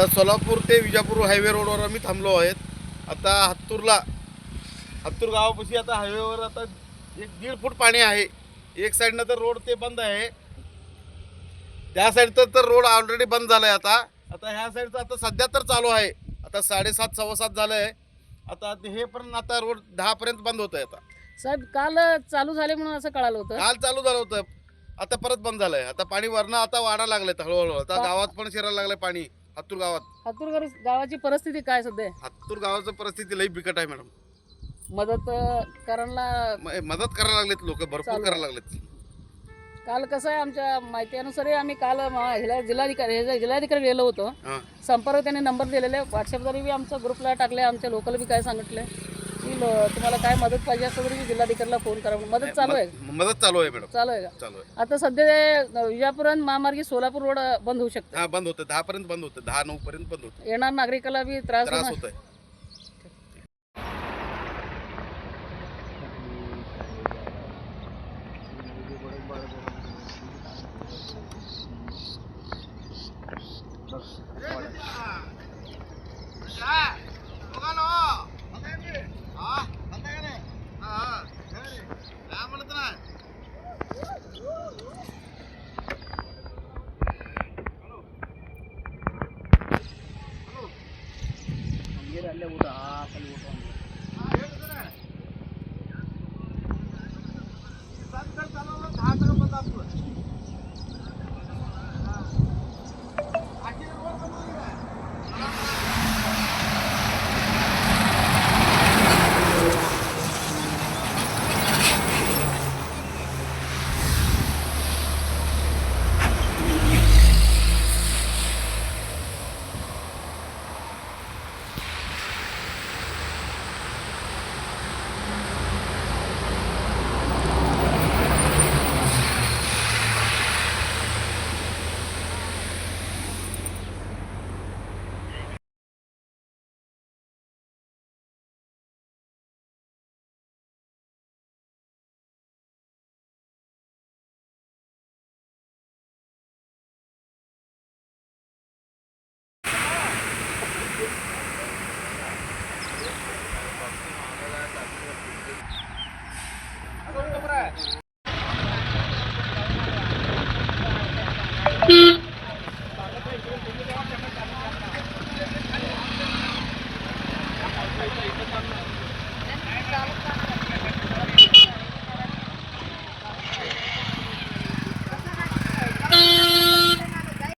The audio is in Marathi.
आता सोलापूर ते विजापूर हायवे रोडवर आम्ही थांबलो आहेत. आता हत्तूरला हत्तूर गावापाशी आता हायवेवर आता एक दीड फूट पाणी आहे. एक साईडनं तर रोड ते बंद आहे. त्या साईडचं तर रोड ऑलरेडी बंद झालं आहे आता. आता ह्या साईडचं आता सध्या तर चालू आहे. आता साडेसात सव्वा सात झालं आहे आता ते हे पण आता रोड दहापर्यंत बंद होत आहे आता. साहेब काल चालू झाले म्हणून असं कळालं होतं. काल चालू झालं होतं. आता परत बंद झालंय. आता पाणी वरनं आता वाढायला लागलंय हळूहळू. आता गावात पण शिरायला लागलंय पाणी. हत्तूर गावात. हातूर गावाची परिस्थिती काय सध्या? हत्तूर गावाचं परिस्थिती लई बिकट आहे मॅडम. मदत करायला म- मदत करायला लागलेत लोक भरपूर चालू करायला लागलेत. काल कसं आहे आमच्या माहितीनुसार आम्ही काल म- ह्याला जिल्हाधिकारी ह्याच्या जिल्हाधिकारी गेलो होतो. हा. संपर्क त्यांनी नंबर दिलेले. व्हॉट्सअपद्वारे बी आमच्या ग्रुपला टाकले आमच्या लोकल बी काय सांगितले. तुम्हाला काय मदत पाहिजे असं तरी जिल्हाधिकाऱ्याला फोन करा मदत चालू आहे? मदत चालू आहे मॅडम. चालू आहे का? चालू आहे. आता सध्या ते महामार्गी सोलापूर रोड बंद होऊ शकतो. बंद होतं. दहा पर्यंत बंद होतं. दहा नऊ पर्यंत बंद होतं. येणार नागरिकाला बी त्रास त्रास होत आहे ಅಲ್ಲೇ ಊಟ ಆ ಕಲ್ಲಿ ಊಟ. Beep.